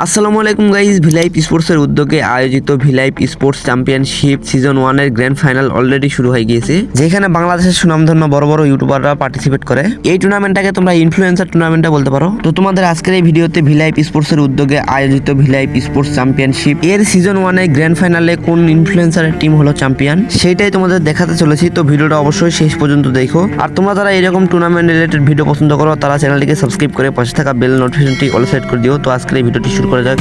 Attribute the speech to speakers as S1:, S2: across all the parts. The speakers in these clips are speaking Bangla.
S1: আসসালামু আলাইকুম গাইজ ভিলাইপ স্পোর্টসের উদ্যোগে আয়োজিত V Live sports championship season ওয়ানের গ্র্যান্ড ফাইনাল অলরেডি শুরু হয়ে গিয়েছে। যেখানে বাংলাদেশের সুনামধন্য বড় বড় ইউটিউবাররা পার্টিসিপেট করে। এই টুর্নামেন্টটাকে তোমরা ইনফ্লুয়েন্সার টুর্নামেন্টটা বলতে পারো। তো তোমাদের আজকের এই ভিডিওতে ভিলাইপ স্পোর্টসের উদ্যোগে আয়োজিত ভিলাইপ স্পোর্টস চ্যাম্পিয়নশিপ। এর সিজন ওয়ানে গ্র্যান্ড ফাইনালে কোন ইনফ্লুয়েন্সারের টিম হলো চ্যাম্পিয়ন সেটাই তোমাদের দেখাতে চলেছি। তো ভিডিওটা অবশ্যই শেষ পর্যন্ত দেখো। আর তোমরা যারা এরকম টুর্নামেন্ট রিলেটেড ভিডিও পছন্দ করো, তারা চ্যানেলটিকে সাবস্ক্রাইব করে পাশে থাকা বেল নোটিফিকেশনটি অল সেট করে দিও। তো আজকের এই ভিডিওটি শুরু করা যাক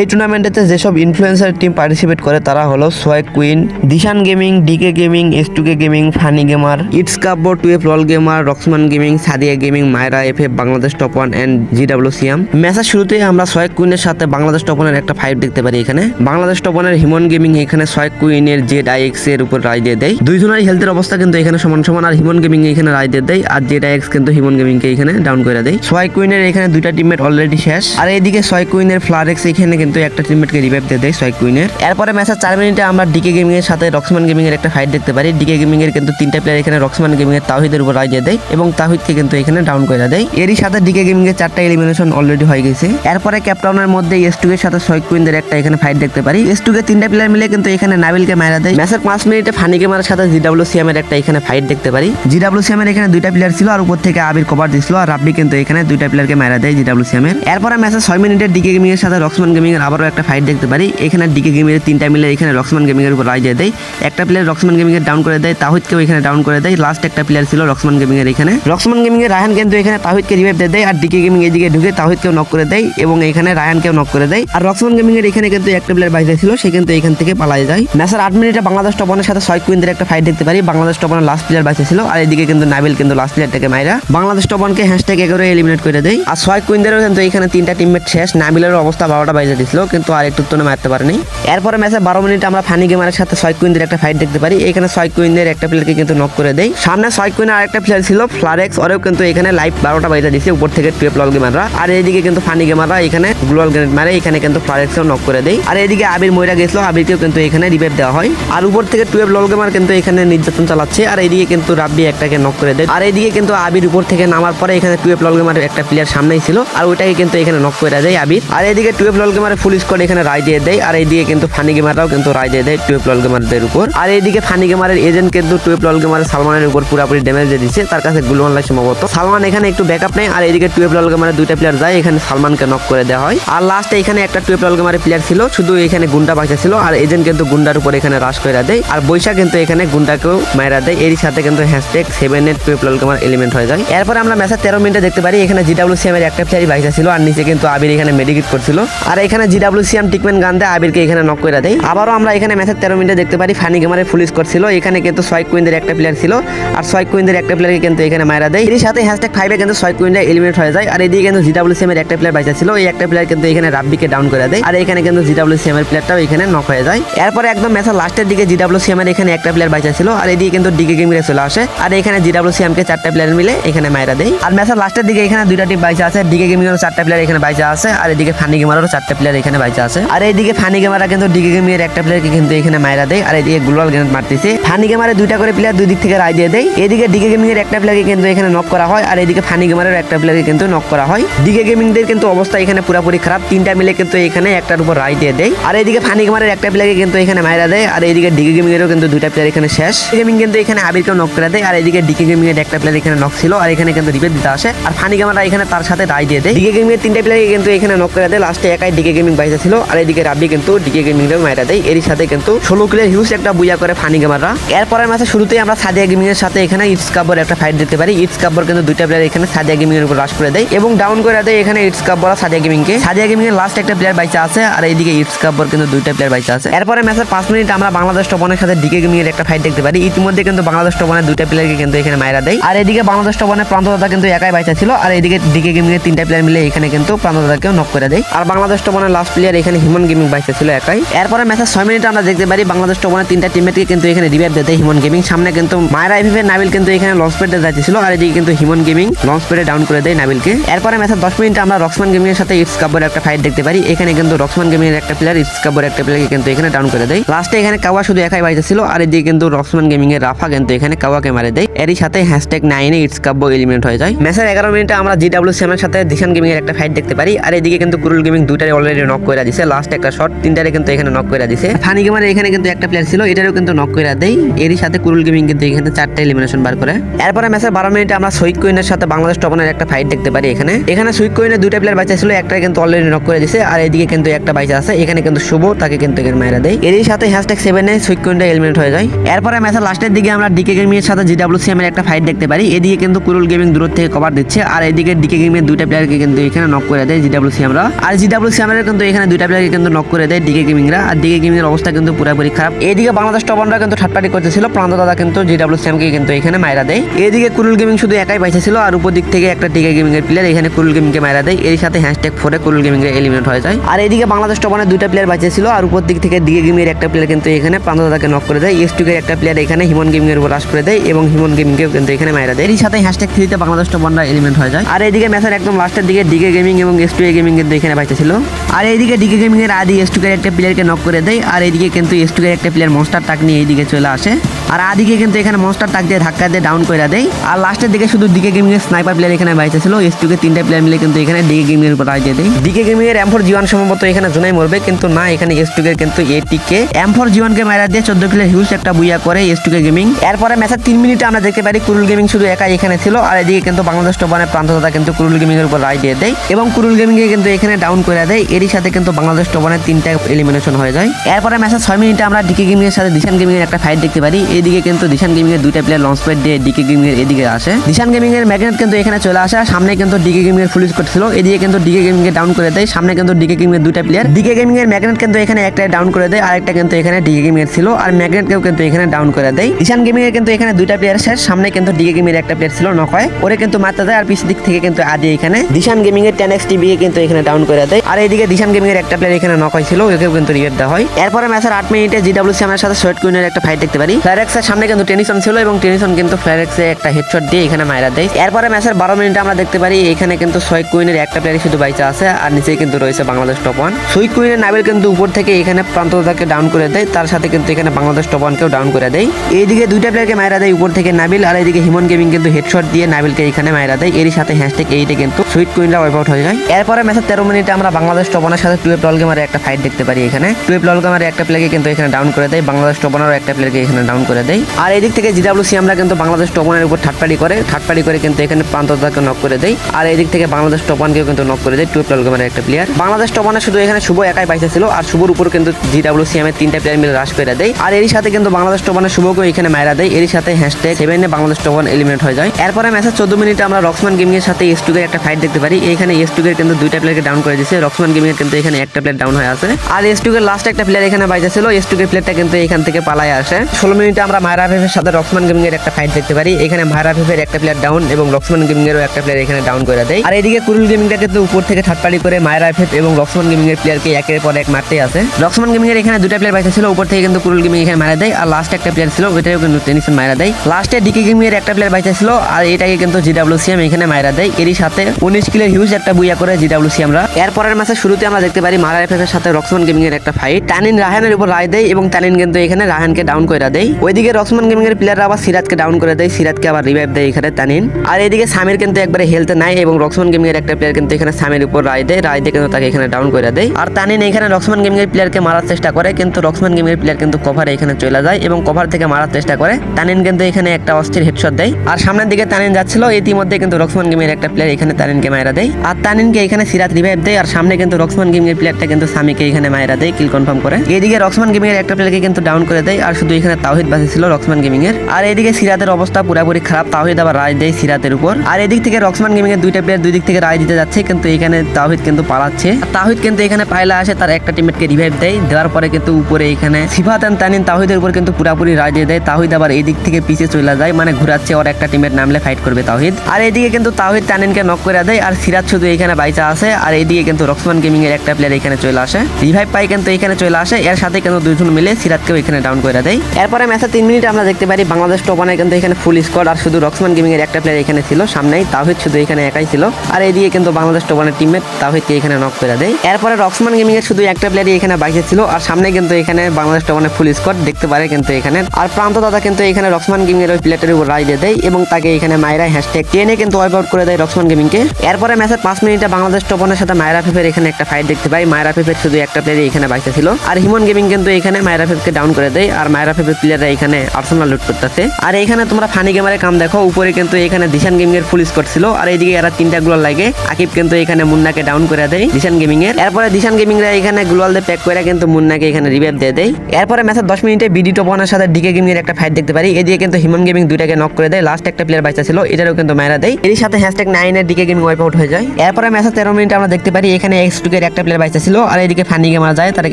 S1: এই টুর্নামেন্টেতে যেসব ইনফ্লুয়েন্সার টিম পার্টিসিপেট করে, তারা হলো sweet queen Dishan gaming DK gaming S two K gaming funny gamer it's Kabbo twelve LOL gamer Roxman gaming Sadia gaming Mayra F F Bangladesh top one and G W CM ম্যাচের শুরুতেই আমরা সোয়েক কুইনের সাথে বাংলাদেশ টপ ওয়ানের একটা ফাইট দেখতে পারি এখানে। বাংলাদেশ টপ ওয়ানের হিমন গেমিং এখানে সোয়েক কুইনের জেড আই এক্সের উপর রায় দিয়ে দেয়। দুইজনের হেলথের অবস্থা কিন্তু এখানে সমান সমান, আর হিমন গেমিং এখানে রায় দিয়ে দেয়, আর জেড আই এক্স কিন্তু হিমন গেমিং কে এখানে ডাউন করে দেয়। সোয়েক কুইনের এখানে দুইটা টিমমেট অলরেডি শেষ। আর এইদিকে সোয়েক কুইনের ফ্লারেক্স এখানে কিন্তু একটা টিমমেটকে রিভাইভ দিয়ে দেয় সোয়েক কুইনের এরপরে ম্যাচের চার মিনিটে আমরা ডিকে গেমিং এর সাথে রক্সমান গেমিং এর একটা ফাইট দেখতে পারি। ডিকে গেমিং এর কিন্তু তিনটা প্লেয়ার এখানে রক্সমান গেমিং এর তাহিদের উপর রায় দিয়ে দেয় এবং তাহিদকে কিন্তু এখানে ডাউন করে দেয়। এরই সাথে ডিকে গেমিং এর চারটা এলিমিনেশন অলরেডি হয়ে গেছে। এরপরে ক্যাপটাউনের মধ্যে এস টু এর সাথে সোয়েক কুইনদের একটা এখানে ফাইট দেখতে পারি। এস টু তিনটা প্লেয়ার মিলে কিন্তু এখানে নাবিলকে মারা দেয়। ম্যাচের পাঁচ মিনিটে ফানি গেমারের সাথে জিডাব্লিউ সিএম এর একটা এখানে ফাইট দেখতে পারি। জিডাব্লিউ সিএম এর এখানে দুইটা প্লেয়ার ছিল আর উপর থেকে আবির কভার দিছিল আর রাব্বি কিন্তু এখানে দুইটা প্লেয়ারকে মারা দেয় জিডাব্লিউ সিএম এর এরপরে ম্যাচের ছয় মিনিটে ডিকে গেমিং এর সাথে রক্সমান গেমিং এর আবারও একটা ফাইট দেখতে পারি। এখানে ডিকে গেমিং এর তিনটা মিলে এখানে রক্সমান গেমিং এর উপর রায় দিয়ে দেয়। একটা প্লেয়ার রক্সমান গেমিং এর ডাউন করে দেয় তাহিদকেও এখানে ডাউন করে দেয়। লাস্ট একটা প্লেয়ার ছিল রক্সমান গেমিং এর এখানে। রক্সমান গেমিং এর রায়হান কিন্তু এখানে তাহিদকে রিভাইভ দিয়ে দেয় আর ডিকে গেমিং এদিকে ঢুকে তাহিদকেও নক করে দেয় এবং এখানে রায়হানকেও নক করে দেয়। আর রক্সমান গেমিং এর এখানে কিন্তু একটা প্লেয়ার বাইরে ছিল, সে কিন্তু এখান থেকে পালাই যায়। ম্যাচের আট মিনিটে বাংলাদেশ টপনের সাথে ছয় কুইনদের একটা ফাইট দেখতে পারি। বাংলাদেশ টপনের লাস্ট প্লেয়ার বাইরে ছিল। আর এদিকে কিন্তু নাবিল কিন্তু লাস্ট প্লেয়ারটাকে মাইরা বাংলাদেশ টপনকে হ্যাশট্যাগ এগারো এলিমিনেট করে দেয়। আর ছয় কুইনদেরও কিন্তু এখানে তিনটা টিমমেট শেষ। নাবিলের অবস্থা বারোটা বাইরে দিছিল, কিন্তু আর একটু তো মারতে পারেনি। এরপরে ম্যাচে বারো মিনিট আমরা ফানি গেমারের সাথে ছয় কুইনদের একটা ফাইট দেখতে পারি। এখানে ছয় কুইনদের একটা প্লেয়ারকে কিন্তু নক করে দেয় সামনে ছয় কুইনের আরেকটা প্লেয়ার ছিল ফ্লারেক্স ওরেও কিন্তু এখানে লাইভ বারোটা বাইরে দিচ্ছে উপর থেকে টুয়েলভ লল গেমাররা। আর এইদিকে কিন্তু ফানি গেমাররা এখানে গ্লোয়াল গ্রেনেড মারে, এখানে কিন্তু ফ্লারেক্সও নক করে দেয় আর এইদিকে আবির ময়রা গেছিল, আবিরকেও কিন্তু এখানে রিভাইভ দেওয়া হয়। আর উপর থেকে টুয়েলভ লল গেমার কিন্তু এখানে নির্যাতন চালাচ্ছে, আর এইদিকে কিন্তু রাব্বি একটাকে নক করে দেয়। আর এইদিকে কিন্তু আবির উপর থেকে নামার পরে এখানে টুয়েলভ লল গেমারের একটা প্লেয়ার সামনেই ছিল, আর ওইটাকে কিন্তু এখানে নক করে দেয় আবির। আর এইদিকে টুয়েলভ লল গেমারের ফুল স্কোয়াড এখানে রায় দিয়ে দেয়, আর এইদিকে কিন্তু ফানি গেমাররাও কিন্তু রায় দিয়ে দেয় টুয়েলভ লল গেমারদের উপর। আর এইদিকে ফানি গেমারের এজেন্ট কিন্তু টুয়েলভ লল গেমারের সালমানের উপর পুরোপুরি ড্যামেজ দিয়ে দিচ্ছে, তার কাছে গুলওয়ান লাই সম্ভবত। সালমান এখানে একটু ব্যাকআপ নেয়, আর এইদিকে টুয়েলভ লল গেমারের দুইটা প্লেয়ার যায়, এখানে সালমানকে নক করে দেওয়া হয়। আর লাস্টে এখানে একটা টুয়েলভ লল গেমারের প্লেয়ার ছিল, শুধু এখানে গুন্ডা বাঁচা ছিল আর এজেন্ট কিন্তু গুন্ডার উপর এখানে রাশ করে দেয়। আর বৈশাখ কিন্তু এখানে গুন্ডাকেও মায়েরা দেয় এর সাথে কিন্তু হ্যাশট্যাগ সেভেন এর টুয়েলভ লল গেমার এলিমেন্ট হয়ে যায়। এরপর আমরা ম্যাচের তেরো মিনিটে দেখতে পারি, এখানে জিডাব্লিউ সিএম এর একটা প্লেয়ারই বাইসা ছিল, আর নিচে কিন্তু আবির এখানে মেডিকেট করছিল। আর এখানে জিডাব্লিউ সিএম টিকমেন গান দেয়, আবিরকে এখানে নক করে দেয়। আবারও আমরা এখানে ম্যাচের তেরো মিনিটে দেখতে পারি ফানি গেমারের ফুল স্কোর ছিল। এখানে কিন্তু ছয় কুইনদের একটা প্লেয়ার ছিল, আর ছয় কুইনদের একটা প্লেয়ারকে কিন্তু এখানে মারা দেয়। এর সাথে হ্যাশট্যাগ ফাইভে কিন্তু ছয় কুইনটা এলিমিনেট হয়ে যায়, আর এদিকে কিন্তু জিডাব্লিউ সিএম এর একটা প্লেয়ার বাইসা ছিল, এই একটা প্লেয়ার কিন্তু এখানে রাব্বিকে ডাউন করে দেয়, আর এখানে কিন্তু জিডাব্লিউ সিএম এর প্লেয়ারটাও এখানে নক হয়ে যায়। এরপরে একদম ম্যাচের লাস্টের দিকে জিডাব্লিউ সিএম এর এখানে একটা প্লেয়ার বাইসা ছিল, আর এদিকে কিন্তু ডিকে গেমিংয়ে চলে আসে, আর এখানে জিডাব্লিউ সিএম কে চারটা প্লেয়ার মিলে এখানে মাইরা দেয়। আর ম্যাচের লাস্টের দিকে এখানে দুইটা টিম বাইসা আছে ডিকে গেমিং এর চারটা প্লেয়ার এখানে বাইসা আছে, আর এদিকে ফানি গেমারেরও চারটা প্লেয়ার এখানে বাইসা আছে। আর এইদিকে ফানি গেমাররা কিন্তু ডিগে গেমিং এর একটা প্লেয়ারকে কিন্তু এখানে মাইরা দেয়, আর এদিকে গ্লোবাল গ্রেনেড মারতেছে। ফানি গেমারে দুইটা করে প্লেয়ার দুই দিক থেকে রায় দিয়ে দেয়। এদিকে ডিকে গেমিং এর একটা প্লেয়ারকে কিন্তু এখানে নক করা হয়, আর এদিকে ফানি গেমারের একটা প্লেয়ারকে কিন্তু নক করা হয়। ডিকে গেমিংদের কিন্তু অবস্থা এখানে পুরোপুরি খারাপ, তিনটা মিলে কিন্তু এখানে একটার উপর রায় দিয়ে দেয়। আর এদিকে ফানি গেমারের একটা প্লেয়ারকে কিন্তু এখানে মাইরা দেয়, আর এদিকে ডিগে গেমিং এরও কিন্তু দুইটা প্লেয়ার এখানে শেষ। গেমিং কিন্তু এখানে আবিরকে নক করে দেয়, আর এদিকে ডিকে গেমিং এর একটা প্লেয়ার এখানে নক ছিল, আর এখানে কিন্তু রিপেট দিতে আসে। আর ফানি গেমাররা এখানে তার সাথে রায় দিয়ে দেয়। ডিকে গেমিং এর তিনটা প্লেয়ারকে কিন্তু এখানে নক করে দেয় লাস্টে একাই ডিকে গেমিং বাইসা ছিল, আর এদিকে রাব্বি কিন্তু ডিকে গেমিং এর মাইরা দেয়। এর সাথে কিন্তু ষোলো কিলের হিউজ একটা বুয়া করে ফানি গেমাররা এরপরের ম্যাচে শুরুতেই আমরা সাদিয়া গেমিং এর সাথে এখানে ইটস কাব্বর একটা ফাইট দেখতে পারি। ইটস কাব্বর কিন্তু দুইটা প্লেয়ার এখানে সাদিয়া গেমিং এর উপর রাশ করে দেয় এবং ডাউন করে দেয় এখানে ইটস কাব্বর আর সাদিয়া গেমিং কে। সাদিয়া গেমিং এর লাস্ট একটা প্লেয়ার বাইচা আছে, আর এইদিকে ইটস কাব্বর কিন্তু দুইটা প্লেয়ার বাইচা আছে। এরপরে ম্যাচের পাঁচ মিনিট আমরা বাংলাদেশ টপনের সাথে ডিকে গেমিং এর একটা ফাইট দেখতে পারি। ইতিমধ্যে কিন্তু বাংলাদেশ টপনের দুইটা প্লেয়ারকে কিন্তু এখানে মাইরা দেয়। আর এদিকে বাংলাদেশ টপনের প্রান্ত দাদা কিন্তু একাই বাইচা ছিল, আর এদিকে ডিকে গেমিং এর তিনটা প্লেয়ার মিলে এখানে কিন্তু প্রান্তদাতাকেও নক করে দেয়। আর বাংলাদেশ টপনের টপানের লাস্ট প্লেয়ার এখানে হিমন গেমিং বাইসে ছিল একাই। এরপরে ম্যাচের ছয় মিনিটে আমরা দেখতে পারি বাংলাদেশ টপানের তিনটা টিমমেটকে কিন্তু এখানে রিভাইভ দিতে হিমন গেমিং সামনে কিন্তু মায়েরা এফিফের নাবিল কিন্তু এখানে লঞ্চ প্যাডে যাচ্ছিল আর এদিকে কিন্তু হিমন গেমিং লঞ্চ প্যাডে ডাউন করে দেয় নাবিলকে। এরপরে ম্যাচের দশ মিনিটে আমরা রক্সমান গেমিং এর সাথে ইটস কাপের একটা ফাইট দেখতে পারি। এখানে কিন্তু রক্সমান গেমিং এর একটা প্লেয়ার ইটস কাপের একটা প্লেয়ারকে কিন্তু এখানে ডাউন করে দেয়। লাস্টে এখানে কাওয়া শুধু একাই বাইতে ছিল, আর এদিকে কিন্তু রক্সমান গেমিং এর রাফা কিন্তু এখানে কাওয়াকে মারে দেয়। এরই সাথে হ্যাশট্যাগ নাইনে ইটস কাব্য এলিমেন্ট হয়ে যায়। ম্যাচের এগারো মিনিটে আমরা জিডাব্লিউ সেমের সাথে দিশান গেমিং এর একটা ফাইট দেখতে পারি, আর এদিকে কিন্তু কুরুল গেমিং দুইটারে অলরেডি নক করে দিছে। লাস্ট একটা শট তিনটারে কিন্তু এখানে নক করে দিছে। ফানি গেমার এখানে কিন্তু একটা প্লেয়ার ছিল, এটারও কিন্তু নক করে দেয় এরই সাথে কুরুল গেমিং কিন্তু এখানে চারটা এলিমিনেশন বার করে। এরপরে ম্যাচের বারো মিনিটে আমরা সুইক কুইনের সাথে বাংলাদেশ টপনের একটা ফাইট দেখতে পারি এখানে। এখানে সুইক কুইনের দুইটা প্লেয়ার বাঁচা ছিল একটা কিন্তু অলরেডি নক করে দিছে, আর এদিকে কিন্তু একটা বাইচা আছে। এখানে কিন্তু শুভ, তাকে কিন্তু এখানে মারা দেয় এরই সাথে হ্যাশট্যাগ সেভেনে সুইক কুইনটা এলিমিনেট হয়ে যায়। এরপরে ম্যাচের লাস্টের দিকে আমরা ডিকে গেমিং এর সাথে জিডাব্লিউ সিএম এর একটা ফাইট দেখতে পারি। এদিকে কিন্তু কুরুল গেমিং দূর থেকে কভার দিচ্ছে, আর এদিকে ডিকে গেমিং এর দুইটা প্লেয়ারকে কিন্তু এখানে নক করে দেয় জিডাব্লিউ সিএমরা আর জিডাব্লিউ সিএমরা কিন্তু এখানে দুইটা প্লেয়ারকে কিন্তু নক করে দেয় ডিকে গেমিংরা আর ডিকে গেমিং এর অবস্থা কিন্তু পুরোপুরি খারাপ। এদিকে বাংলাদেশ টপনরা কিন্তু ঠাট্টাটি করতেছিল। প্রান্ত দাদা কিন্তু জিডাব্লিউ সিএমকে কিন্তু এখানে মাইরা দেয়। এদিকে কুরুল গেমিং শুধু একাই বাইসে ছিল আর উপর দিক থেকে একটা ডিকে গেমিং এর প্লেয়ার এখানে কুরুল গেমিংকে মাইরা দেয়। এর সাথে হ্যাশট্যাগ ফোরে কুরুল গেমিং এর এলিমিনেট হয়ে যায়। আর এদিকে বাংলাদেশ টপনের দুইটা প্লেয়ার বাঁচে ছিল আর উপর দিক থেকে ডিকে গেমিং এর একটা প্লেয়ার কিন্তু এখানে প্রান্ত দাদাকে নক করে দেয়। এসটুকের একটা প্লেয়ার এখানে হিমন গেমিং এর উপর রাশ করে দেয় এবং হিমন গেমিংকেও কিন্তু এখানে মাইরা দেয়। এর সাথে হ্যাশট্যাগ থ্রিতে বাংলাদেশ টপনরা এলিমেন্ট হয়ে যায়। আর এদিকে ম্যাচের একদম লাস্টের দিকে ডিকে গেমিং এবং এস টু গেমিং কিন্তু এখানে বাইতে ছিল আর এইদিকে ডিকে গেমিং এর আদি এস টুকের একটা প্লেয়ারকে নক করে দেয়, আর এইদিকে কিন্তু এস টুকের একটা প্লেয়ার মনস্টার টাক নিয়ে এইদিকে চলে আসে। আর আদিকে কিন্তু এখানে মনস্টার টাক দিয়ে ধাক্কা দিয়ে ডাউন করে দেয়। আর লাস্টের দিকে শুধু ডিকে গেমিং এর স্নাইপার প্লেয়ার এখানে বাইতে ছিল এস টুকে তিনটা প্লেয়ার মিলে কিন্তু এখানে ডিকে গেমিং এর উপর রাজ দেয় ডিকে গেমিং এর এম জীবন সম্ভবত এখানে জোনাই মরবে, কিন্তু না, এখানে এস টুকের কিন্তু এটিকে এম ফোর জীবনকে মারা দিয়ে চোদ্দ কিলো হিউজ একটা বুইয়া করে এস টুকে গেমিং এরপরে ম্যাচের তিন মিনিটে আমরা দেখতে পারি কুরুল গেমিং শুধু একাই এখানে ছিল, আর এদিকে কিন্তু বাংলাদেশ টপানের প্রান্তদাতা কিন্তু কুরুল গেমিং এর উপর রায় দিয়ে দেয়। এবং কুরুল গেমিং কিন্তু এখানে ডাউন করে দেয়। এরই সাথে কিন্তু বাংলাদেশ টপানের তিনটা এলিমিনেশন হয়ে যায়। এরপরে ম্যাচের ছয় মিনিটে আমরা ডিকে গেমিং এর সাথে দিশান গেমিং এর একটা ফাইট দেখতে পারি। এদিকে কিন্তু দিশান গেমিং এর দুইটা প্লেয়ার লঞ্চ প্যাড দিয়ে ডিকে গেমিং এর এদিকে আসে। দিশান গেমিং এর ম্যাগনেট কিন্তু এখানে চলে আসে, সামনে কিন্তু ডিকে গেমিং এর ফুলিশ করছিল এদিকে কিন্তু ডিকে গেমিং এর ডাউন করে দেয়, সামনে কিন্তু ডিকে গেমিং এর দুইটা প্লেয়ার ডিকে গেমিং এর ম্যাগনেট কিন্তু এখানে একটা ডাউন করে দেয়, আরেকটা কিন্তু এখানে ডিকে গেমিং এর ছিল, আর ম্যাগনেটকেও কিন্তু এখানে ডাউন করে দেয়। দিশান গেমিং এর কিন্তু এখানে দুইটা প্লেয়ার শেষ, সামনে কিন্তু ডিকে গেমিং এর একটা প্লেয়ার ছিল, নক হয়। ওরে কিন্তু মারতে দেয়, আর পিছ দিক থেকে কিন্তু আদি এখানে। দিশান গেমিং এর টেন এক্স টিভি কিন্তু এখানে ডাউন করে দেয়। আর এইদিকে দিশান গেমিং এর একটা প্লেয়ার এখানে নক হয়েছিল ওকেও কিন্তু রিভেট দেওয়া হয়। এরপরে ম্যাচের আট মিনিটে জিডাব্লিউ সিএমের সাথে শর্ট কুইনের একটা ফাইট দেখতে পারি। ফ্লারেক্সের সামনে কিন্তু টেনিসন ছিল এবং টেনিসন কিন্তু ফ্লারেক্সে একটা হেডশট দিয়ে এখানে মাইরা দেয়। এরপরে ম্যাচের বারো মিনিটে আমরা দেখতে পারি, এখানে কিন্তু ছয় কুইনের একটা প্লেয়ারই শুধু বাইচা আছে, আর নিচে কিন্তু রয়েছে বাংলাদেশ টপ ওয়ান সুই কুইনের নাবিল কিন্তু উপর থেকে এখানে প্রান্তদাকে ডাউন করে দেয়, তার সাথে কিন্তু এখানে বাংলাদেশ টপ ওয়ানকেও ডাউন করে দেয়। এইদিকে দুইটা প্লেয়ারকে মাইরা দেয় উপর থেকে নাবিল, আর এইদিকে হিমন গেমিং কিন্তু হেডশট দিয়ে নাবিলকে এখানে মাইরা দেয়। এরই সাথে হ্যাশট্যাগ এইটে কিন্তু সুইট কুইনরা ওয়াইপ আউট হয়ে যায়। এরপরে ম্যাচের তেরো মিনিটে আমরা বাংলাদেশ টপনের সাথে টুয়েলভ লল গেমারের একটা ফাইট দেখতে পারি এখানে। টুয়েলভ লল গেমারের একটা প্লেয়ারকে কিন্তু এখানে ডাউন করে দেয়। বাংলাদেশ টপনেরও একটা প্লেয়ারকে এখানে ডাউন করে দেয়। আর এদিক থেকে জিডাব্লিউ সি আমরা কিন্তু বাংলাদেশ টপনের উপর থার্ড করে থার্ড করে কিন্তু এখানে প্রান্তদাকে নক করে দেয়। আর এদিক থেকে বাংলাদেশ টপনকেও কিন্তু নক করে দেয় টুয়েলভ লল গেমারের একটা প্লেয়ার বাংলাদেশ টপনে শুধু এখানে শুভ একাই পাইছে ছিল আর শুভর উপর কিন্তু জিডাব্লিউ সি এর তিনটা প্লেয়ার মিলে রাশ করে দেয়। আর এরই সাথে কিন্তু বাংলাদেশ টপনের শুভকেও এখানে মায়েরা দেয়। এরই সাথে হ্যাশট্যাগ সেভেনে বাংলাদেশ টপন এলিমিনেট হয়ে যায়। এরপরে ম্যাচের চোদ্দ মিনিটে আমরা রক্সমান গেমিং সাথে এস টুকের একটা ফাইট দেখতে পারি। এখানে এস টুকের কিন্তু দুইটা প্লেয়ারকে ডাউন করে দিয়েছে। রক্সমান গেমিং এর কিন্তু এখানে একটা প্লেয়ার ডাউন হয়ে আছে। আর এস টুকের লাস্ট একটা প্লেয়ার এখানে বাইজা ছিল এস টুকের প্লেয়ারটা কিন্তু এখান থেকে পালায় আসে। ষোলো মিনিটে আমরা মায়েরা ফেফের সাথে রক্সমান গেমিং এর একটা ফাইট দেখতে পারি। এখানে মায়েরা ফেফের একটা প্লেয়ার ডাউন এবং রক্সমান গেমিং এরও একটা প্লেয়ার এখানে ডাউন করে দেয়। আর এদিকে কুরুল গেমিংটা কিন্তু উপর থেকে পার্টি করে মায়েরা ফেফ এবং রক্সমান গেমিং এর প্লেয়ারকে একের পর এক মারতেই আছে রক্সমান গেমিং এর এখানে দুটা প্লেয়ার বাইসা ছিল উপর থেকে কিন্তু কুরুল গেমিং এখানে মারা দেয়। আর লাস্ট একটা প্লেয়ার ছিল ওইটাও কিন্তু টেনিসন মারা দেয়। লাস্টে ডিকে গেমিং এর একটা প্লেয়ার বাইসা ছিল আর এটাকে কিন্তু জিডাব্লিউসিএম এখানে মারা দেয়। এরই সাথে উনিশ কিলো হিউজ একটা বুইয়া করে জিডাব্লিউ সিএমরা এরপরের ম্যাচের শুরুতে আমরা দেখতে পারি মারা এফ এর সাথে রক্সমান গেমিং এর একটা ফাইট তানিন রাহানের উপর রায় দেয় এবং তানিন কিন্তু এখানে রাহানকে ডাউন করে দেয়। ওইদিকে রক্সমান গেমিং এর প্লেয়াররা আবার সিরাজকে ডাউন করে দেয়, সিরাজকে আবার রিভাইভ দেয় এখানে তানিন। আর এদিকে সামির কিন্তু একবারে হেলতে নাই এবং রক্সমান গেমিং এর একটা প্লেয়ার কিন্তু এখানে সামির উপর রায় দেয়, রায় দিয়ে কিন্তু তাকে এখানে ডাউন করে দেয়। আর তানিন এখানে রক্সমান গেমিং এর প্লেয়ারকে মারার চেষ্টা করে, কিন্তু রক্সমান গেমিং এর প্লেয়ার কিন্তু কভারে এখানে চলে যায় এবং কভার থেকে মারার চেষ্টা করে। তানিন কিন্তু এখানে একটা অস্থির হেডশট দেয়। আর সামনের দিকে তানিন যাচ্ছিল, ইতিমধ্যে কিন্তু রক্সমান গেমিং এর একটা প্লেয়ার এখানে তানিনকে মায়েরা দেয়। আর তানিনকে এখানে সিরাত রিভাইভ দেয়, আর সামনে কিন্তু রক্সমান গেমিং এর প্লেয়ারটা কিন্তু সামিকে এখানে মায়েরা দেয় কিল কনফার্ম করে। এদিকে রক্সমান গেমিং এর একটা প্লেয়ারকে কিন্তু ডাউন করে দেয়, আর শুধু এখানে তাওহিদ বাসে ছিল রক্সমান গেমিং এর। আর এদিকে সিরাতের অবস্থা পুরোপুরি খারাপ তাওহিদ আবার রায় দেয় সিরাতের উপর। আর এদিক থেকে রক্সমান গেমিং এর দুইটা প্লেয়ার দুই দিক থেকে রায় দিতে যাচ্ছে, কিন্তু এখানে তাওহিদ কিন্তু পালাচ্ছে। তাওহিদ কিন্তু এখানে পাইলা আসে, তার একটা টিমমেটকে রিভাইভ দেয়, দেওয়ার পরে কিন্তু উপরে এখানে সিফাত এন্ড তানিন তাহিদের উপর কিন্তু পুরাপুরি রায় দিয়ে দেয়। তাহিদ আবার এই দিক থেকে পিছিয়ে চলে যায় মানে ঘুরাচ্ছে, ওর একটা টিমের নামলে ফাইট করবে তাহিদ আর এদিকে কিন্তু তাহিদ তানিনকে নক করে দেয়, আর সিরাজ শুধু এখানে বাইচা আছে আর এদিকে কিন্তু রক্সমান গেমিং এর একটা প্লেয়ার এখানে চলে আসে। রিভাইভ পাই কিন্তু এখানে চলে আসে। এর সাথে কিন্তু দুইজন মিলে সিরাতকেও এখানে ডাউন করে দেয়। এরপরে ম্যাচে তিন মিনিট আমরা দেখতে পারি বাংলাদেশ টপানে কিন্তু এখানে ফুল স্কোয়াড আর শুধু রক্সমান গেমিং এর একটা প্লেয়ার এখানে ছিল সামনেই। তাহিদ শুধু এখানে একাই ছিল। আর এদিকে কিন্তু বাংলাদেশ টপানের টিমমেট তাহিদকে এখানে নক করে দেয়। এরপরে রক্সমান গেমিং এর শুধু একটা প্লেয়ারই এখানে বাকি ছিল। আর সামনে কিন্তু এখানে বাংলাদেশ টপানের ফুল স্কোয়াড দেখতে পারে কিন্তু এখানে। আর প্রান্ত দাদা কিন্তু এখানে রক্সমান গেমিং এর ওই প্লেয়ারটার উপর রায় দিয়ে দেয় এবং তাকে এখানে মায়েরা হ্যাশট্যাগ টেনে কিন্তু ওয়াইপ আউট করে দেয় রক্সমান গেমিংকে এরপরে ম্যাচের পাঁচ মিনিটে বাংলাদেশ টপনের সাথে মায়েরা ফেফের এখানে একটা ফাইট দেখতে পাই। মায়েরা ফেফের শুধু একটা প্লেয়ার এখানে বাইসে ছিল। আর হিমন গেমিং কিন্তু এখানে মায়েরা ফেফকে ডাউন করে দেয়। আর মায়েরা ফেফের প্লেয়াররা এখানে আর্সেনাল লুট করতেছে। আর এখানে তোমরা ফানি গেমারের কাম দেখো, উপরে কিন্তু এখানে দিশান গেমিং এর ফুল স্কোর ছিল। আর এইদিকে এরা তিনটা গুলো লাগে। আকিব কিন্তু এখানে মুন্নাকে ডাউন করে দেয় দিশান গেমিং এর। এরপরে দিশান গেমিং রা এখানে গ্লোয়াল দিয়ে প্যাক করে কিন্তু মুন্নাকে এখানে রিভাইভ দিয়ে দেয়। এরপরে ম্যাচের দশ মিনিটে বিডি টপনের সাথে ডিকে গেমিং এর একটা ফাইট দেখতে পারি। এদিকে কিন্তু হিমন গেমিং দুইটাকে নক করে দেয়। লাস্ট একটা প্লেয়ার বাইচা ছিল, এটারও কিন্তু মায়েরা দেয়। এর সাথে হ্যাশট্যাগ নাইনের ডিকে গেমিং ওয়াইপ আউট হয়ে যায়। এরপরে ম্যাচের তেরো মিনিটে আমরা দেখতে পারি, এখানে এক্স টুকের একটা প্লেয়ার বাইচা ছিল, আর এদিকে ফানি গেমার যায়, তারা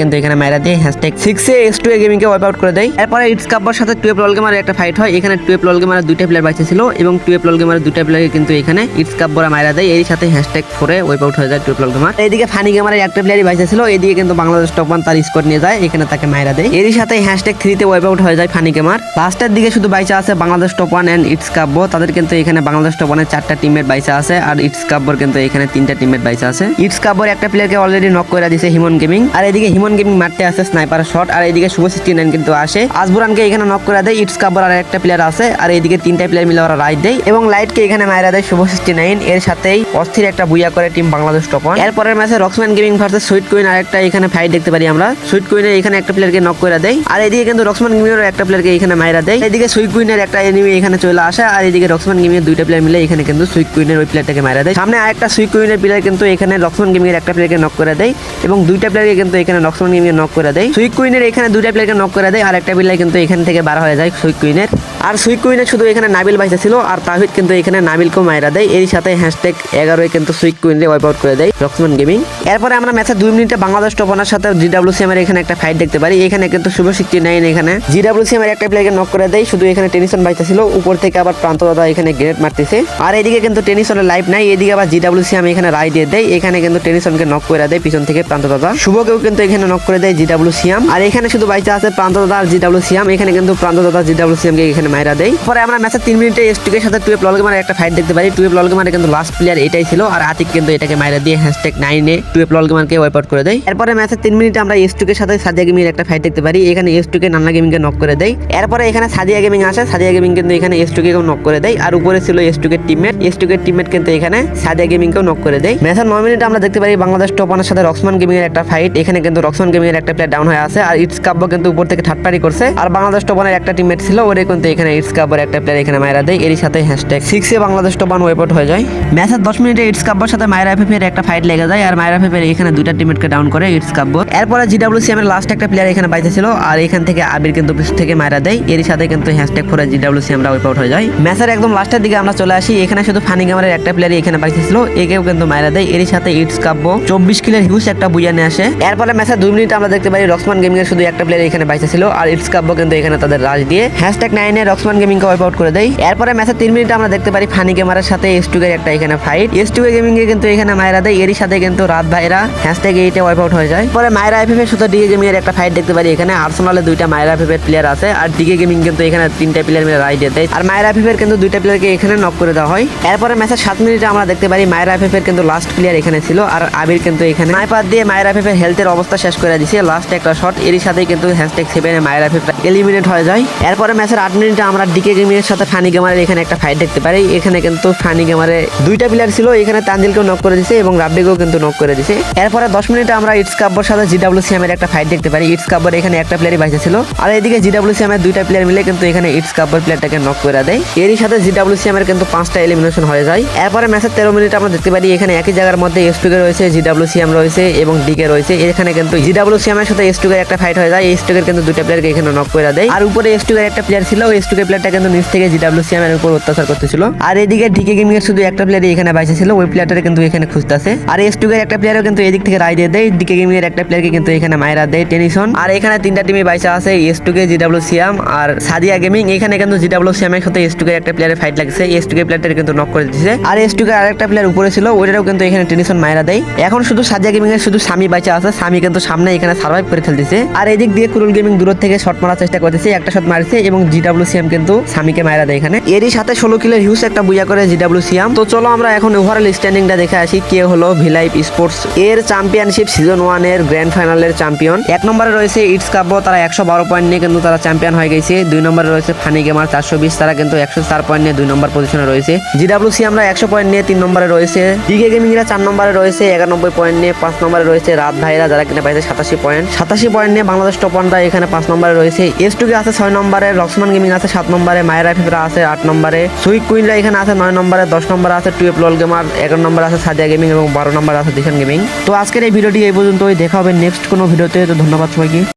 S1: কিন্তু এখানে মায়েরা দিয়ে হ্যাশট্যাগ সিক্সে এক্স টু গেমিং কে ওয়াইপ আউট করে দেয়। এরপরে ইটস কাব্বার সাথে টুয়েলভ লল গেমার একটা ফাইট হয়, এখানে টুয়েলভ লল গেমার দুইটা প্লেয়ার বাইচা ছিল, এবং টুয়েলভ লল গেমার দুইটা প্লেয়ার কিন্তু এখানে ইটস কাব্বরা মায়েরা দেয় এর সাথে হ্যাশট্যাগ ফোরে ওয়াইপ আউট হয়ে যায় টুয়েলভ লল গেমার এইদিকে ফানি গেমারের একটা প্লেয়ারই বাইচা ছিল এদিকে কিন্তু বাংলাদেশ টপ ওয়ান তার স্কোর নিয়ে যায়, এখানে তাকে মায়েরা দেয়। এর সাথে হ্যাশট্যাগ থ্রিতে ওয়াইপ আউট হয়ে যায় ফানি গেমার লাস্টের দিকে শুধু বাইসা আছে Bangladesh top one and it's Kabbo তাদের কিন্তু এখানে বাংলাদেশ টপ ওয়ানের চারটা টিমের বাইসা আছে, আর ইটস কাব্যর কিন্তু এখানে তিনটা টিমের বাইসা আছে। ইটস কাব্যর একটা প্লেয়ারকে অলরেডি নক করে দিয়েছে হিমন গেমিং আর এদিকে হিমন গেমিং মারতে আছে স্নাইপার শট আর এদিকে শুভ সিক্সটি নাইন কিন্তু আসে। আজবুরানকে এখানে নক করে দেয় ইটস কাব্যর আর একটা প্লেয়ার আছে, আর এদিকে তিনটা প্লেয়ার মিলে ওরা রাইট দেয়। এবং লাইটকে এখানে মায়েরা দেয় শুভ সিক্সটি নাইন এর সাথেই অস্থির একটা বুইয়া করে টিম বাংলাদেশ টপ ওয়ান এরপরের ম্যাচে Roxman gaming versus sweet queen আর একটা এখানে ফাইট দেখতে পারি আমরা। সুইট কুইনের এখানে একটা প্লেয়ারকে নক করে দেয়, আর এদিকে কিন্তু রক্সম্যান গেমিংয়ের একটা প্লেয়ারকে এখানে মায়েরা দেয়। এদিকে সুইট কুইনের একটা এনিমি এখানে চলে আসে, আর এদিকে রক্সম্যান গেমিংয়ের দুইটা প্লেয়ার মিলে এখানে কিন্তু সুইট কুইনের ওই প্লেয়ারটাকে মায়েরা দেয়। সামনে আরেকটা সুইট কুইনের প্লেয়ার কিন্তু এখানে রক্সম্যান গেমিংয়ের একটা প্লেয়ারকে নক করে দেয় এবং দুইটা প্লেয়ারকে কিন্তু এখানে রক্সম্যান গেমিংয়ে নক করে দেয়। সুইট কুইনের এখানে দুইটা প্লেয়ারকে নক করে দেয় আর একটা প্লেয়ার কিন্তু এখান থেকে বার হয়ে যায় সুইট কুইনের আর সুইট কুইনের শুধু এখানে নাবিল বাইসা ছিল আর তাহিদ কিন্তু এখানে নাবিলকেও মায়েরা দেয়। এর সাথে হ্যাশট্যাগ এগারোয় কিন্তু সুইট কুইনরে ওয়াইপ আউট করে দেয় রক্সম্যান গেমিং এরপরে আমরা ম্যাচের দুই মিনিটে বাংলাদেশ টপনার সাথে জিডাব্লিউসিএম এর এখানে একটা ফাইট দেখতে পারি। এখানে কিন্তু শুভ সিক্সটি নাইন এখানে জিডাব্লিউসিএম এর একটা প্লেয়ারকে নক করে দেয়। শুধু এখানে টেনিসন বাইতে ছিল, উপর থেকে আবার প্রান্ত দাদা এখানে গ্রেনেড মারতেছে। আর এদিকে কিন্তু টেনিসনের লাইফ নাই, এদিকে আবার জিডাব্লিউসিএম এখানে রায় দিয়ে দেয়। এখানে কিন্তু টেনিসনকে নক করে দেয় পিছন থেকে প্রান্ত দাদা। শুভকেও কিন্তু এখানে নক করে দেয় জিডাব্লিউসিএম আর এখানে শুধু বাইতে আছে প্রান্ত দাদা আর জিডাব্লিউসিএম এখানে কিন্তু প্রান্ত দাদা জিডাব্লিউসিএম কে এখানে মাইরা দেয়। পরে আমরা ম্যাচের তিন মিনিটে এসটিকের সাথে টুয়েলভ ললগেমারের একটা ফাইট দেখতে পারি। টুয়েলভ ললগেমারে কিন্তু লাস্ট প্লেয়ার এটাই ছিল। আর আতিক কিন্তু এটাকে মাইরা দিয়ে হ্যাশট্যাগ নাইনে টুয়েলভ ললগেমারকে ওয়াইপ আউট করে দেয়। এরপরে ম্যাচের তিন মিনিটে আমরা এসটুকের সাথে সাদিয়া গেমিং একটা ফাইট দেখতে পারি। এখানে এসটুকে নান্না গেমিংকে নক করে দেয়। এরপরে এখানে সাদিয়া গেমিং আসে। সাদিয়া গেমিং কিন্তু এখানে এসটুকেও নক করে দেয়। আর উপরে ছিল এসটুকের টিমমেট এসটুকের টিমমেট কিন্তু এখানে সাদিয়া গেমিং গেমিংকেও নক করে দেয়। ম্যাচের নয় মিনিটে আমরা দেখতে পারি বাংলাদেশ টপানের সাথে রক্সমান গেমিং এর একটা ফাইট এখানে কিন্তু রক্সমান গেমিং এর একটা প্লেয়ার ডাউন হয়ে আছে আর ইটস কাব্য কিন্তু উপর থেকে থার্ড পারি করছে। আর বাংলাদেশ টপানের একটা টিমমেট ছিল, ওরে কিন্তু এখানে ইটস কাব্যের একটা প্লেয়ার এখানে মায়েরা দেয়। এরই সাথে হ্যাশট্যাগ সিক্সে বাংলাদেশ টপান ওয়েপট হয়ে যায়। ম্যাচের দশ মিনিটে ইটস কাব্যর সাথে মায়েরা এফের একটা ফাইট লেগে যায় আর মায়েরা এফের এখানে দুইটা টিমমেটকে ডাউন করে ইটস কাব্য এরপরে জিডাব্লিউসিএম এর লাস্ট একটা প্লেয়ার এখানে বাইতে ছিল আর এখান থেকে আবির কিন্তু পিছ থেকে মায়েরা দেয়। এরই সাথে কিন্তু হ্যাশট্যাগ করে জিডাব্লিউসিএম রা ওয়েপট হয়ে যায়। ম্যাচের একদম লাস্টের দিকে আমরা চলে আসি। এখানে শুধু ফানি গেমারের একটা প্লেয়ার এখানে বাইতে ছিল একেও কিন্তু মায়েরা দেয়। এরই সাথে ইটস কাব্য চব্বিশ কিলের হিউজ একটা বুইয়া নিয়ে আসে। এরপরে ম্যাচের দুই মিনিট আমরা দেখতে পারি রক্সমান গেমিং এর শুধু একটা প্লেয়ার এখানে বাইতে ছিল আর ইটস কাব্য কিন্তু এখানে তাদের রাজ দিয়ে। হ্যাশট্যাগ নাইনে রক্সমান গেমিং কে ওয়াইপ আউট করে দেয় এরপরে ম্যাচের তিন মিনিট আমরা দেখতে পারি ফানি গেমারের সাথে এস টুকের একটা এখানে fight S two K gaming এ কিন্তু এখানে মায়েরা দেয়, এরই সাথে কিন্তু রাত ভাইরা হ্যাশট্যাগ এইটে ওয়াইপ আউট হয়ে যায়। পরে মায়েরা এফএফ এর সাথে ডিগে গেমিং এর একটা ফাইট দেখতে পারি এখানে। আর্সেনালে দুইটা মায়েরা এফএফ এর প্লেয়ার আছে আর ডিগে গেমিং কিন্তু এখানে তিনটা প্লেয়ার মিলে রাইড দেয় আর মায়েরা এফএফ এর কিন্তু দুইটা প্লেয়ারকে এখানে নক করে দেওয়া হয়। এরপরে ম্যাচের সাত মিনিটে আমরা দেখতে পারি মায়েরা এফএফ এর কিন্তু লাস্ট প্লেয়ার এখানে ছিল আর আবির কিন্তু এখানে স্নাইপার দিয়ে মায়েরা এফএফ এর হেলথের অবস্থা শেষ করে দিছে। লাস্ট একটা শট এরই সাথে কিন্তু হ্যাশট্যাগ সেভেনে মায়েরা এফএফ এলিমিনেট হয়ে যায়। এরপরে ম্যাচের আট মিনিটে আমরা ডিকে গেমিং এর সাথে ফানি গেমারের এখানে একটা ফাইট দেখতে পারি। এখানে কিন্তু ফানি গেমারে দুইটা প্লেয়ার ছিল। এখানে তানজিলকেও নক করে দিছে এবং রাব্বিকেও কিন্তু নক করে দিছে। এরপরে দশ মিনিটে আমরা ইটস কাব্বর সাথে জিডাব্লিউ সিএম এর একটা ফাইট দেখতে পারি। ইটস কাব্বর এখানে একটা প্লেয়ারই বাইসে ছিল। আর এদিকে জিডাব্লিউ সিএম এর দুইটা প্লেয়ার মিলে কিন্তু এখানে ইটস কাব্বর প্লেয়ারটাকে নক করে দেয়। এরই সাথে জিডাব্লিউ সিএম এর কিন্তু পাঁচটা এলিমিনেশন হয়ে যায়। এরপরে ম্যাচের তেরো মিনিট আমরা দেখতে পারি, এখানে একই জায়গার মধ্যে এসটুকে রয়েছে জিডাব্লিউ সিএম রয়েছে এবং ডিকে রয়েছে। এখানে কিন্তু জিডাব্লিউ সিএম এর সাথে এসটুকের একটা ফাইট হয়ে যায়। এসটুকের কিন্তু দুইটা প্লেয়ারকে এখানে নক করে দেয়। আর উপরে এস এসটুকের একটা প্লেয়ার ছিল ওই এসটুকের প্লেয়ারটা কিন্তু নিচ থেকে জিডাব্লিউ সিএম এর উপর অত্যাচার করতেছিল। আর এদিকে ডিকে গেমিং এর শুধু একটা প্লেয়ার এখানে বাইসে ছিল, ওই প্লেয়ারটা কিন্তু এখানে খুঁজতেছে। আর এস এসটুকের একটা প্লেয়ারও কিন্তু এদিক থেকে রায় দিয়ে দেয়। ডিকে গেমিং এর একটা প্লেয়ারকে কিন্তু এখানে মায়েরা দেয় টেনিসন। আর এখানে তিনটা টিমে বাইসা আছে S two K G W CM আর সাদিয়া গেমিং এখানে কিন্তু জিডাব্লিউ সিএম এর সাথে এসটুকের একটা প্লেয়ারের ফাইট লাগছে। এস এসটুকে প্লেয়ারটা কিন্তু নক করে দিচ্ছে আর এস এসটুকের আরেকটা প্লেয়ার উপরে ছিল ওইটাও কিন্তু এখানে টেনিসন মায়েরা দেয়। এখন শুধু সাদিয়া গেমিং এর শুধু স্বামী বাইচা আছে, স্বামী কিন্তু সামনে এখানে সার্ভাইভ করে খেলতেছে আর এদিক দিয়ে কুরুল গেমিং দূর থেকে শট মারার চেষ্টা করতেছে, একটা শট মারছে এবং জিডাব্লিউ সিএম কিন্তু স্বামীকে মারা দেয় এখানে। এরই সাথে ষোলো কিলের হিউজ একটা বুয়া করে জিডাব্লিউ সিএম তো চলো আমরা এখন ওভারঅল স্ট্যান্ডিংটা দেখে আসি, কে হলো ভিলাইভ স্পোর্টস এর চ্যাম্পিয়নশিপ সিজন ওয়ানের গ্র্যান্ড ফাইনালের চ্যাম্পিয়ন এক নম্বরে রয়েছে ইটস কাব্য তারা একশো বারো পয়েন্ট নিয়ে কিন্তু তারা চ্যাম্পিয়ন হয়ে গেছে। দুই নম্বরে রয়েছে ফানি গেমার চারশো বিশ, তারা কিন্তু একশো চার পয়েন্ট নিয়ে দুই নম্বর পজিশনে রয়েছে। জিডাব্লিউ সি আমরা একশো পয়েন্ট নিয়ে তিন নম্বরে রয়েছে। ডিকে গেমিংরা চার নম্বরে রয়েছে, একানব্বই পয়েন্ট নিয়ে পাঁচ নম্বরে রয়েছে রাত ভাইরা, যারা কিনা পাইছে সাতাশি পয়েন্ট সাতাশি পয়েন্ট নিয়ে বাংলাদেশ টপ ওয়ানরা এখানে পাঁচ নম্বরে রয়েছে। এস টুকে আছে ছয় নম্বরে লক্সমান গেমিং আছে সাত নম্বরে মায়েরা ফিফরা আছে আট নম্বরে। সুইক কুইনরা এখানে আছে নয় নম্বরে, দশ নম্বরে আছে টুয়েলভ লল গেমার এগারো নম্বরে আছে সাদিয়া গেমিং এবং বারো নম্বরে আছে দিশান গেমিং তো আজকের এই ভিডিওটি এই পর্যন্তই, দেখা হবে নেক্সট কোনো ভিডিওতে, তো ধন্যবাদ সবাইকে।